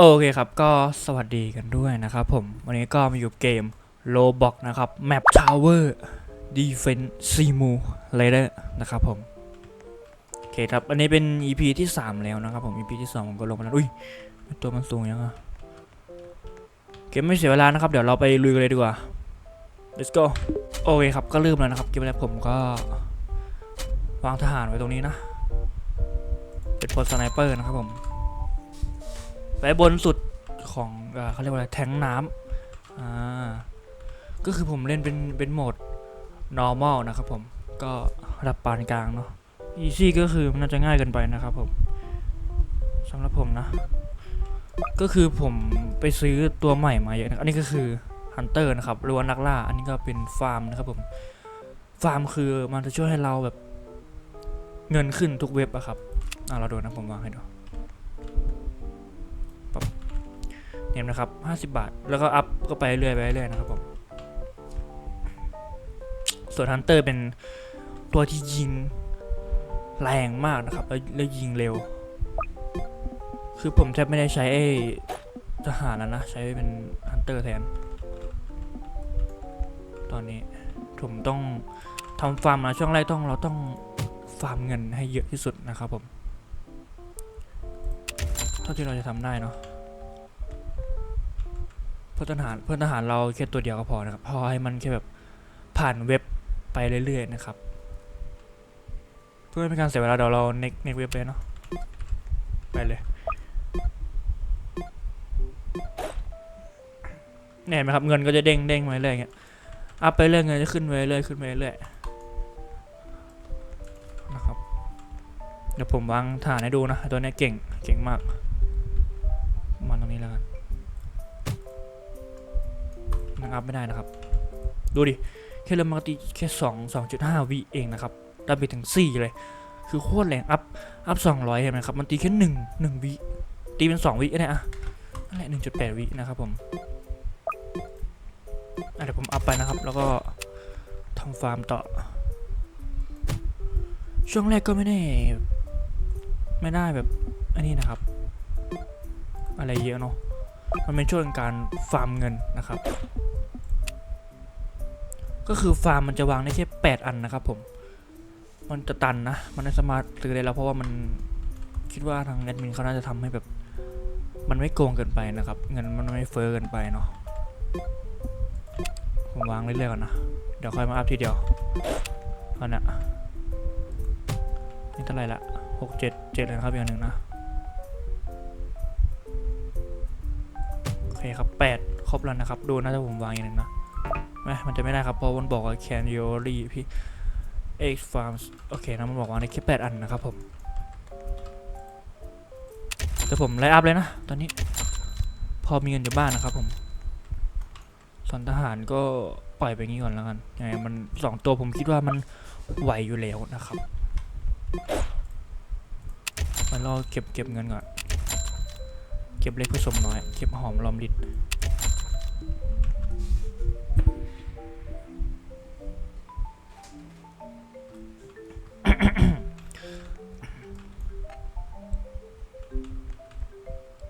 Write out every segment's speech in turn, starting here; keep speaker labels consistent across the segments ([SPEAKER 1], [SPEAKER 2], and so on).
[SPEAKER 1] โอเคครับ ก็สวัสดีกันด้วยนะครับผม วันนี้ก็มาอยู่เกม Roblox นะครับ Map Tower Defense Simulator นะครับผม โอเคครับ อันนี้เป็น EP ที่ 3 แล้วนะครับผม EP ที่ 2 ผมก็ลงมาแล้ว อุ้ย ตัวมันสูงยังอะเกมไม่เสียเวลานะครับ เดี๋ยวเราไปลุยกันเลยดีกว่า let's go โอเคครับ ก็เริ่มแล้วนะครับ เกมแรกผมก็วางทหารไว้ตรงนี้นะ เป็นพลสไนเปอร์นะครับผม ไปบนสุดของเอ่อเขาเรียกว่าอะไรแทงน้ำอ่าก็คือผมเล่นเป็นเป็นโหมด normal นะครับผมก็ระดับปานกลางเนาะ easy ก็คือมันน่าจะง่ายเกินไปนะครับผมสำหรับผมนะ ก็คือผมไปซื้อตัวใหม่มาเยอะนะอันนี้ก็คือ hunter นะครับหรือว่านักล่า อันนี้ก็เป็นฟาร์มนะครับผมฟาร์มคือมันจะช่วยให้เราแบบเงินขึ้นทุกเว็บอะครับอ่าเราดูนะผมวางให้ดู เนี่ยนะครับ 50 บาท แล้วก็อัพก็ไปเรื่อยไปเรื่อยนะครับผม ส่วนฮันเตอร์เป็นตัวที่ยิงแรงมากนะครับแล้วแล้วยิงเร็ว คือผมแทบไม่ได้ใช้ไอ้ทหารแล้วนะ ใช้เป็นฮันเตอร์แทน ตอนนี้ผมต้องทำฟาร์มนะช่วงแรกต้องเราต้องฟาร์มเงินให้เยอะที่สุดนะครับผม เท่าที่เราจะทำได้เนาะ เพื่อนทหารเพื่อนทหารเราแค่ตัวเดียวก็พอนะครับพอให้มันแค่แบบผ่านเว็บไปเรื่อยๆนะครับเพื่อไม่เป็นการเสียเวลาเดี๋ยวเราเน็กเน็กเว็บเลยเนาะไปเลยเนี่ยเห็นไหมครับเงินก็จะเด้งเด้งมาเรื่อยๆอย่างเงี้ยอัพไปเรื่อยเงินจะขึ้นไปเรื่อยขึ้นไปเรื่อยนะครับเดี๋ยวผมวางฐานให้ดูนะตัวนี้เก่งเก่งมาก อัพไม่ได้นะครับ ดูดิ แค่เริ่มปกติแค่สองสองจุดห้าวิเองนะครับดันไปถึงสี่เลย คือโคตรแรงอัพ อัพสองร้อยเห็นไหมครับ มันตีแค่หนึ่งหนึ่งวิ ตีเป็นสองวิก็ได้อะนั่นแหละหนึ่งจุดแปดวินะครับผมเดี๋ยวผมอัพไปนะครับ แล้วก็ทำฟาร์มต่อ ช่วงแรกก็ไม่ได้ ไม่ได้แบบอันนี้นะครับ อะไรเยอะเนาะมันเป็นช่วงการฟาร์มเงินนะครับ ก็คือฟาร์มมันจะวางได้แค่8อันนะครับผมมันจะตันนะ มันไม่สามารถซื้อได้แล้วเพราะว่ามันคิดว่าทางแอดมินเขาน่าจะทำให้แบบ มันไม่โกงเกินไปนะครับ เงินมันไม่เฟ้อเกินไปเนาะ ผมวางเรื่อยๆก่อนนะ เดี๋ยวค่อยมาอัพทีเดียวอันน่ะนี่เท่าไหร่ละหกเจ็ดเจ็ดเลยนะครับอย่างหนึ่งนะ โอเคครับแปดครบแล้วนะครับ ดูนะถ้าผมวางอย่างหนึ่งนะ ไม่มันจะไม่ได้ครับเพราะมันบอกว่า can you only พี่ X farms โอเคนะมันบอกว่าในแค่แปดอันนะครับผมแต่ผมไลน์อัพเลยนะ ตอนนี้ พอมีเงินอยู่บ้านนะครับผมส่วนทหารก็ปล่อยไปงี้ก่อนแล้วกันยังไงมันสองตัวผมคิดว่ามันไหวอยู่แล้วนะครับมันรอเก็บเก็บเงินก่อน เก็บเล็กผสมน้อย เก็บหอมรอมริด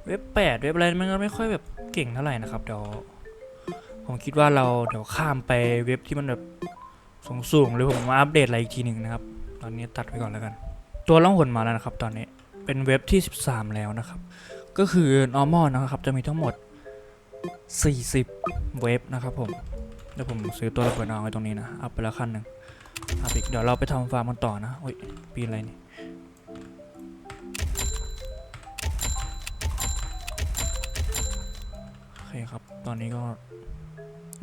[SPEAKER 1] เว็บแปดเว็บอะไรมันก็ไม่ค่อยแบบเก่งเท่าไหร่นะครับเดี๋ยวผมคิดว่าเราเดี๋ยวข้ามไปเว็บที่มันแบบสูงๆหรือผมมาอัปเดตอะไรอีกทีหนึ่งนะครับ ตอนนี้ตัดไปก่อนแล้วกัน ตัวล่องหนมาแล้วนะครับ ตอนนี้เป็นเว็บที่ 13 แล้วนะครับ ก็คือ normal นะครับ จะมีทั้งหมด 40 เว็บนะครับผมเดี๋ยวผมซื้อตัวระเบิดเอาไว้ตรงนี้นะ อัพไปแล้วขั้นหนึ่งอัพอีกเดี๋ยวเราไปทำฟาร์มกันต่อนะโอ้ยปีอะไรนี่ เคครับ ตอนนี้ก็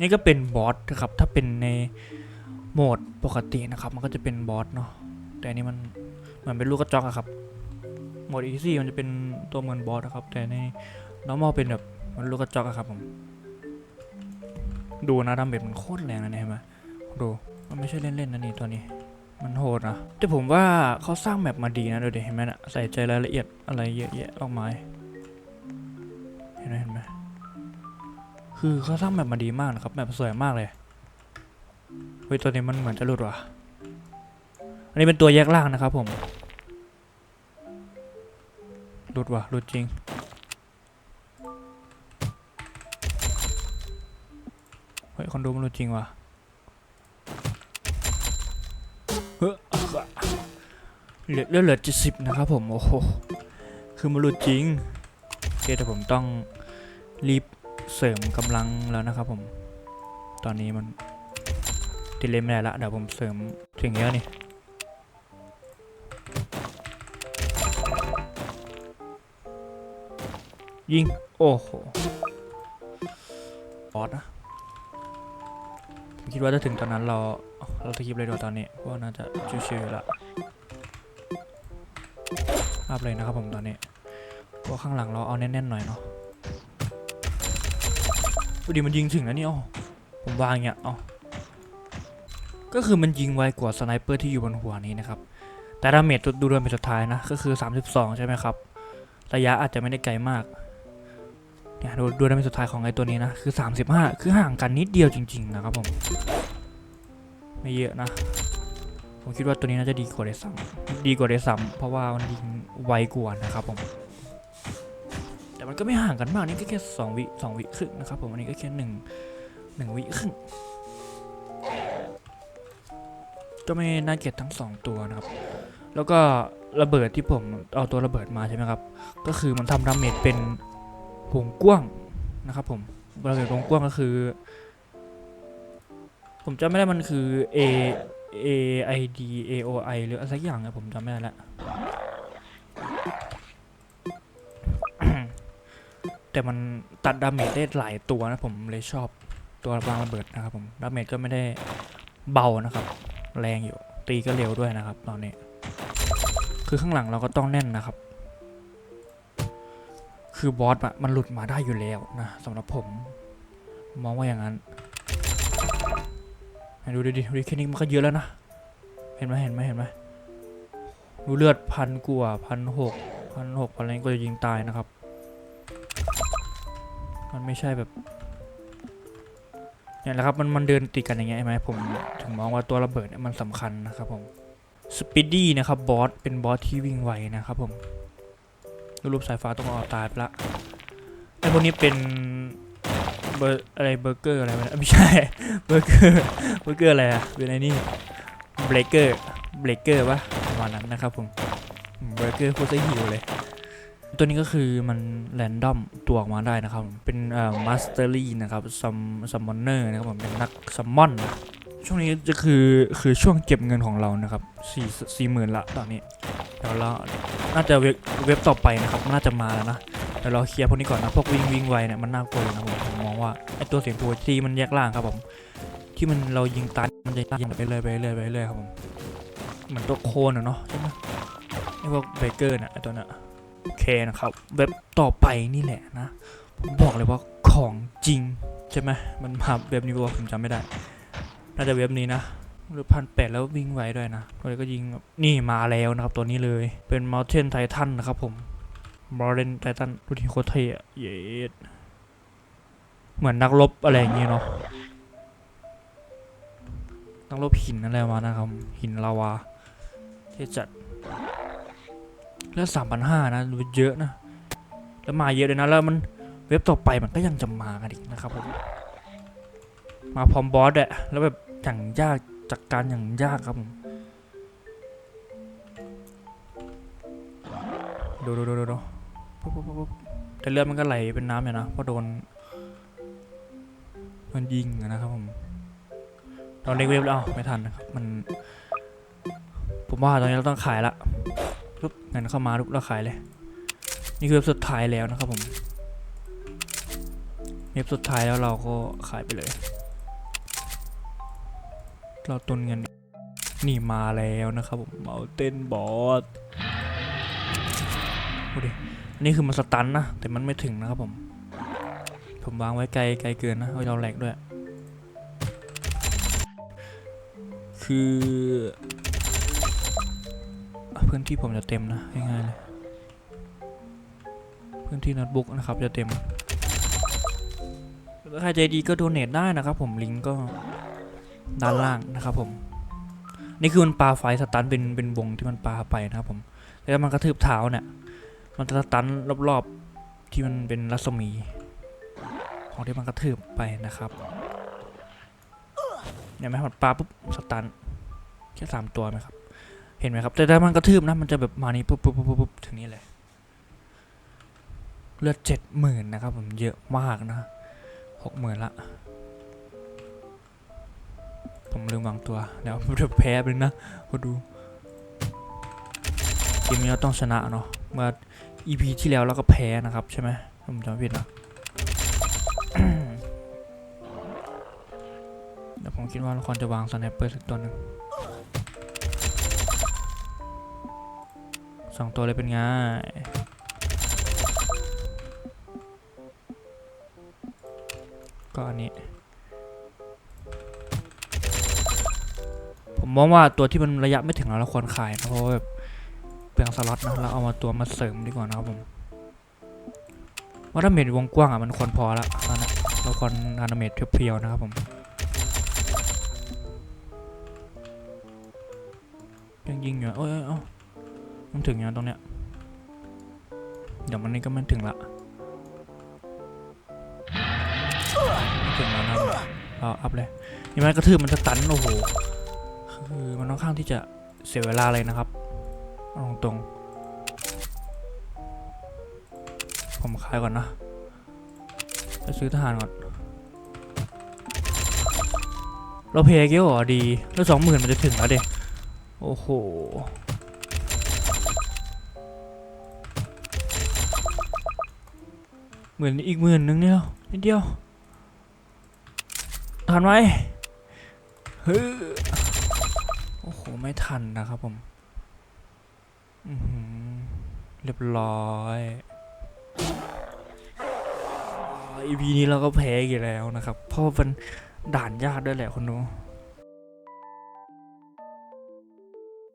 [SPEAKER 1] นี่ก็เป็นบอสนะครับ ถ้าเป็นในโหมดปกตินะครับ มันก็จะเป็นบอสเนาะ แต่อันนี้มันเหมือนเป็นลูกกระจอกอะครับ โหมดอีซี่มันจะเป็นตัวเหมือนบอสนะครับ แต่ใน normal เป็นแบบมันลูกกระจอกอะครับผม ดูนะดาเมจมันโคตรแรงนะเนี่ยเห็นไหมดู มันไม่ใช่เล่นๆนะนี่ตัวนี้ มันโหดนะแต่ผมว่าเขาสร้างแมปมาดีนะดูดิเห็นไหมนะใส่ใจรายละเอียดอะไรเยอะแยะมากมา คือเขาสร้างแมปมาดีมากนะครับแมปสวยมากเลยเฮ้ยตัวนี้มันเหมือนจะหลุดว่ะ อันนี้เป็นตัวแยกล่างนะครับผมหลุดว่ะหลุดจริง เฮ้ยคนดูมันรู้จริงว่ะเฮ้ยเหลือเหลือเลือเจ็ดสิบนะครับผมโอ้โหคือมันรู้จริงโอเคแต่ผมต้องรีบ เสริมกำลังแล้วนะครับผม ตอนนี้มันดิเลย์ไม่ได้ละเดี๋ยวผมเสริมถึงเยอะนี่ยิง โอ้โหบอสนะผมคิดว่าถ้าถึงตอนนั้นเรา เราสกิปเลยดีกว่าตอนนี้เพราะว่าน่าจะชิวๆอยู่ละอัพเลยนะครับผมตอนนี้เพราะข้างหลังเราเอาแน่นๆหน่อยเนาะ พอดีมันยิงถึงแล้วนี่อ๋อผมวางเงี้ยอ๋อก็คือมันยิงไวกว่าสไนเปอร์ที่อยู่บนหัวนี้นะครับ แต่ดาเมจดูดาเมจสุดท้ายนะ ก็คือ 32 ใช่ไหมครับ ระยะอาจจะไม่ได้ไกลมากเนี่ยดูดูดาเมจสุดท้ายของไอ้ตัวนี้นะ คือ 35 คือห่างกันนิดเดียวจริง ๆ นะครับผม ไม่เยอะนะ ผมคิดว่าตัวนี้น่าจะดีกว่าเดซัมดีกว่าเดซัมเพราะว่ามันยิงไวกว่านะครับผม แต่มันก็ไม่ห่างกันมากนี่ก็แค่สองวิสองวิครึ่งนะครับผมอันนี้ก็แค่หนึ่งหนึ่งวิครึ่งก็ไม่น่าเกลียดทั้งสองตัวนะครับ แล้วก็ระเบิดที่ผมเอาตัวระเบิดมาใช่ไหมครับ ก็คือมันทำดาเมจเป็นวงกว้างนะครับผมระเบิดวงกว้างก็คือ ผมจำไม่ได้มันคือ A A I D A O I หรืออะไรสักอย่างนะผมจำไม่ได้ละ แต่มันตัดดาเมจได้หลายตัวนะผมเลยชอบตัววางระเบิดนะครับผมดาเมจก็ไม่ได้เบานะครับ แรงอยู่ตีก็เร็วด้วยนะครับ ตอนนี้ คือข้างหลังเราก็ต้องแน่นนะครับ คือบอสอะมันหลุดมาได้อยู่แล้วนะสำหรับผม มองว่าอย่างนั้นให้ดูดิดิดูดิคนี้มันก็เยอะแล้วนะเห็นไหมเห็นไหมเห็นไหมดูเลือดพันกว่าพันหกพันหกพันอะไรก็จะยิงตายนะครับ มันไม่ใช่แบบเนี่ยแหละครับมันมันเดินติดกันอย่างเงี้ยใช่ไหมผมถึงมองว่าตัวระเบิดเนี่ยมันสำคัญนะครับผมสปีดดี้นะครับบอสเป็นบอสที่วิ่งไวนะครับผมรูปสายฟ้าต้องเอาตายไปละไอ้พวกนี้เป็นเบอร์อะไรเบอร์เกอร์อะไรวะเนี่ยไม่ใช่เบอร์เกอร์เบอร์เกอร์อะไรอะเป็นไอนี่เบรกเกอร์เบรกเกอร์ปะประมาณนั้นนะครับผมเบรกเกอร์พูดซะหิวเลย ตัวนี้ก็คือมันแรนดอมตัวออกมาได้นะครับ เป็นเอ่อมาสเตอรี่นะครับซัมซัมมอนเนอร์นะครับผมเป็นนักซัมมอนช่วงนี้จะคือคือช่วงเก็บเงินของเรานะครับสี่สี่หมื่นละตอนนี้เดี๋ยวเราน่าจะเว็บเว็บต่อไปนะครับน่าจะมาแล้วนะเดี๋ยวเราเคลียร์พวกนี้ก่อนนะพวกวิ่งวิ่งไวเนี่ยมันน่ากลัวนะผมผมมองว่าไอตัวเสียงตัวที่มันแยกล่างครับผมที่มันเรายิงตายมันจะยิงไปเรื่อยไปเรื่อยไปเรื่อยครับผมเหมือนตัวโคนอะเนาะใช่ไหมไอพวกเบเกอร์น่ะไอตัวน่ะ อเคนะครับ เว็บต่อไปนี่แหละนะ ผมบอกเลยว่าของจริง ใช่ไหมมันมาเว็บนี้ว่าผมจำไม่ได้ น่าจะเว็บนี้นะหรือพันแปดแล้ววิ่งไวด้วยนะก็เลยก็ยิงนี่มาแล้วนะครับตัวนี้เลยเป็น Mountain Titan นะครับผม Mountain Titan ดูที่โคตรเท่เย็ดเหมือนนักรบอะไรอย่างเงี้ยเนาะนักรบหินอะไรมานะครับ หินลาวาเท่จัด แล้วสามพันห้านะเยอะนะ แล้วมาเยอะเลยนะแล้วมันเว็บต่อไปมันก็ยังจะมากันอีกนะครับผมมาพร้อมบอสอะแล้วแบบอย่างยากจัดการอย่างยากครับผมดูดูดูดูดูปุ๊บปุ๊บปุ๊บแต่เลือดมันก็ไหลเป็นน้ำอยู่นะเพราะโดนมันยิงนะครับผมตอนเล็กเว็บแล้วไม่ทันนะครับมัน ผมว่าตอนนี้เราต้องขายละ ปุ๊บเงินเข้ามาปุ๊บเราขายเลย นี่คือเว็บสุดท้ายแล้วนะครับผมเว็บสุดท้ายแล้วเราก็ขายไปเลย เราตุนเงินนี่มาแล้วนะครับผมเมาเต้นบอสดูดิอันนี่คือมันสตันนะ แต่มันไม่ถึงนะครับผม ผมวางไว้ไกลไกลเกินนะเฮ้ยเราแหลกด้วย คือ พื้นที่ผมจะเต็มนะง่ายๆเลยพื้นที่โน้ตบุ๊กนะครับจะเต็มถ้าใครใจดีก็โดเนทได้นะครับผมลิงก์ก็ด้านล่างนะครับผมนี่คือมันปลาไฟสตันเป็นเป็นวงที่มันปลาไปนะครับผมแล้วมันกระทืบเท้าเนี่ยมันจะสตันรอบๆที่มันเป็นรัศมี ของที่มันกระทืบไปนะครับเห็นไหมมันปลาปุ๊บสตันแค่สามตัวไหมครับ เห็นไหมครับ แต่ถ้ามันกระทืบนะมันจะแบบมานี้ปุ๊บปุ๊บปุ๊บปุ๊บถึงนี้เลยเลือดเจ็ดหมื่นนะครับผมเยอะมากนะหกหมื่นละ ผมลืมวางตัว เดี๋ยวผมจะแพ้ไปนะก็ดูเกมนี้เราต้องชนะเนาะเมื่อ EP ที่แล้วเราก็แพ้นะครับใช่ไหมผมจำผิดนะเดี๋ยวผมคิดว่าเราควรจะวางสไนเปอร์สักตัวหนึ่ง สองตัวเลยเป็นไงก็อันนี้ ผมมองว่าตัวที่มันระยะไม่ถึงเราเราควรขายนะเพราะแบบเปลืองสล็อตนะเราเอามาตัวมาเสริมดีกว่านะครับผมว่าถ้าเมจวงกว้างอะมันควรพอละตอนนั้เราควรอนาเมจเพียวๆนะครับผมยังยิงอยู่อะเอ้ยเอ้ยเอ้า มันถึงยังตรงเนี้ย เดี๋ยวมันนี่ก็ไม่ถึงละถึงแล้วนะเราอัพเลยยังไงกระทืบมันจะตันโอ้โห คือมันค่อนข้างที่จะเสียเวลาเลยนะครับเอาตรงๆผมขายก่อนนะไปซื้อทหารก่อน เราเพย์เกี้ยวดี แล้วสองหมื่นมันจะถึงแล้วเด็โอ้โห เหมื่นอีกหมื่นนึงเนี่ยนิดเดียวทันไหมเฮ้ยโอ้โห ไม่ทันนะครับผมอือหือเรียบร้อย อีพีนี้เราก็แพ้อีกแล้วนะครับ เพราะมันด่านยากด้วยแหละคุณดู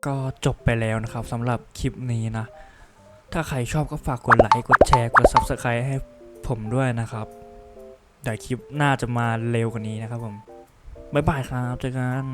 [SPEAKER 1] ก็จบไปแล้วนะครับสำหรับคลิปนี้นะ ถ้าใครชอบก็ฝากกดไลค์ กดแชร์ กด Subscribe ให้ ผมด้วยนะครับเดี๋ยวคลิปน่าจะมาเร็วกว่านี้นะครับผม บ๊ายบายครับเจอกัน